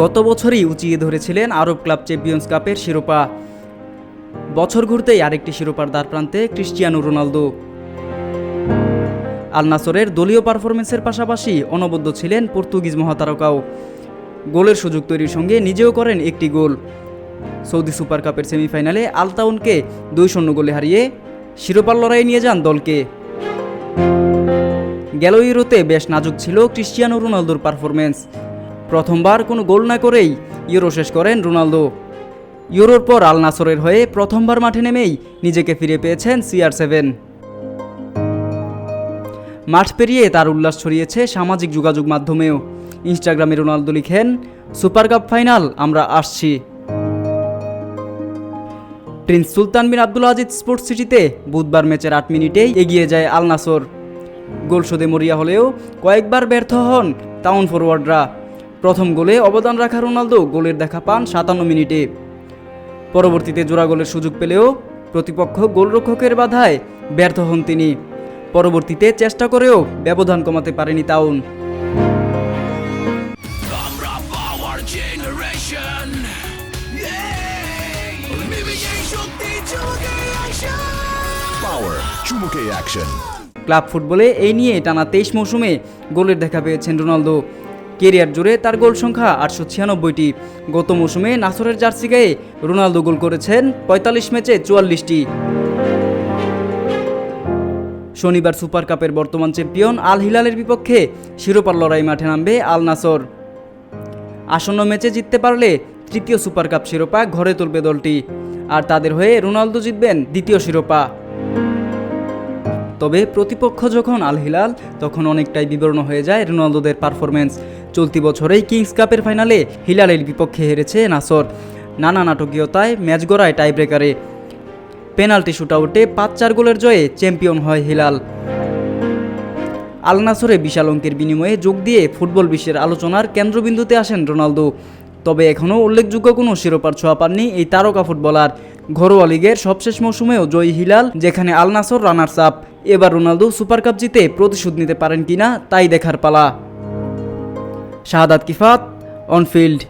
গত বছরই উঁচিয়ে ধরেছিলেন আরব ক্লাব চ্যাম্পিয়ন্স কাপের শিরোপা। বছর ঘুরতেই আরেকটি শিরোপার দ্বার প্রান্তে ক্রিস্টিয়ানো রোনালদো। আল নাসরের দলীয় পারফরমেন্সের পাশাপাশি অনবদ্য ছিলেন পর্তুগিজ মহাতারকাও। গোলের সুযোগ তৈরির সঙ্গে নিজেও করেন একটি গোল। সৌদি সুপার কাপের সেমিফাইনালে আলতাউনকে দুই শূন্য গোলে হারিয়ে শিরোপার লড়াই নিয়ে যান দলকে। গেল ইউরোতে বেশ নাজুক ছিল ক্রিস্টিয়ানো রোনালদোর পারফরমেন্স প্রথমবার কোনো গোল না করেই ইউরো শেষ করেন রোনালদো। ইউরোর পর আল নাসরের হয়ে প্রথমবার মাঠে নেমেই নিজেকে ফিরে পেয়েছেন সিআর সেভেন। মাঠ পেরিয়ে তার উল্লাস ছড়িয়েছে সামাজিক যোগাযোগ মাধ্যমেও। ইনস্টাগ্রামে রোনালদো লিখেন, সুপার কাপ ফাইনাল, আমরা আসছি। Prince Sultan bin Abdul Aziz sports সিটিতে বুধবার ম্যাচের আট মিনিটেই এগিয়ে যায় আল নাসর। গোল শোধে মরিয়া হলেও কয়েকবার ব্যর্থ হন টাউন ফরওয়ার্ডরা প্রথম গোলে অবদান রাখা রোনালদো গোলের দেখা পান সাতান্ন মিনিটে। পরবর্তীতে জোড়া গোলের সুযোগ পেলেও প্রতিপক্ষ গোলরক্ষকের বাধায় ব্যর্থ হন তিনি। পরবর্তীতে চেষ্টা করেও ব্যবধান কমাতে পারেনি অ্যাকশন ক্লাব ফুটবলে এই নিয়ে টানা তেইশ মৌসুমে গোলের দেখা পেয়েছেন রোনালদো। কেরিয়ার জুড়ে তার গোল সংখ্যা আটশো ছিয়ানব্বইটি। গত মৌসুমে নাসরের জার্সি গায়ে রোনালদো গোল করেছেন পঁয়তাল্লিশ ম্যাচে চুয়াল্লিশটি। শনিবার সুপার কাপের বর্তমান চ্যাম্পিয়ন আল হিলালের বিপক্ষে শিরোপার লড়াই মাঠে নামবে আল নাসর। আসন্ন ম্যাচে জিততে পারলে তৃতীয় সুপার কাপ শিরোপা ঘরে তুলবে দলটি। আর তাদের হয়ে রোনালদো জিতবেন দ্বিতীয় শিরোপা। তবে প্রতিপক্ষ যখন আল হিলাল, তখন অনেকটাই বিবরণ হয়ে যায় রোনালদোদের পারফরমেন্স চলতি বছরেই কিংস কাপের ফাইনালে হিলালের বিপক্ষে হেরেছে নাসর। নানা নাটকীয়তায় ম্যাচ গড়ায় টাই ব্রেকারে পেনাল্টি শুটআউটে পাঁচ চার গোলের জয়ে চ্যাম্পিয়ন হয় হিলাল। আল নাসরে বিশাল অঙ্কের বিনিময়ে যোগ দিয়ে ফুটবল বিশ্বের আলোচনার কেন্দ্রবিন্দুতে আসেন রোনালদো। তবে এখনও উল্লেখযোগ্য কোনো শিরোপার ছোঁয়া পাননি এই তারকা ফুটবলার। ঘরোয়া লিগের সবশেষ মৌসুমেও জয়ী হিলাল, যেখানে আল নাসর রানার্স আপ এবার রোনালদো সুপার কাপ জিতে প্রতিশোধ নিতে পারেন কিনা তাই দেখার পালা। শাহাদাত কিফাত অনফিল্ড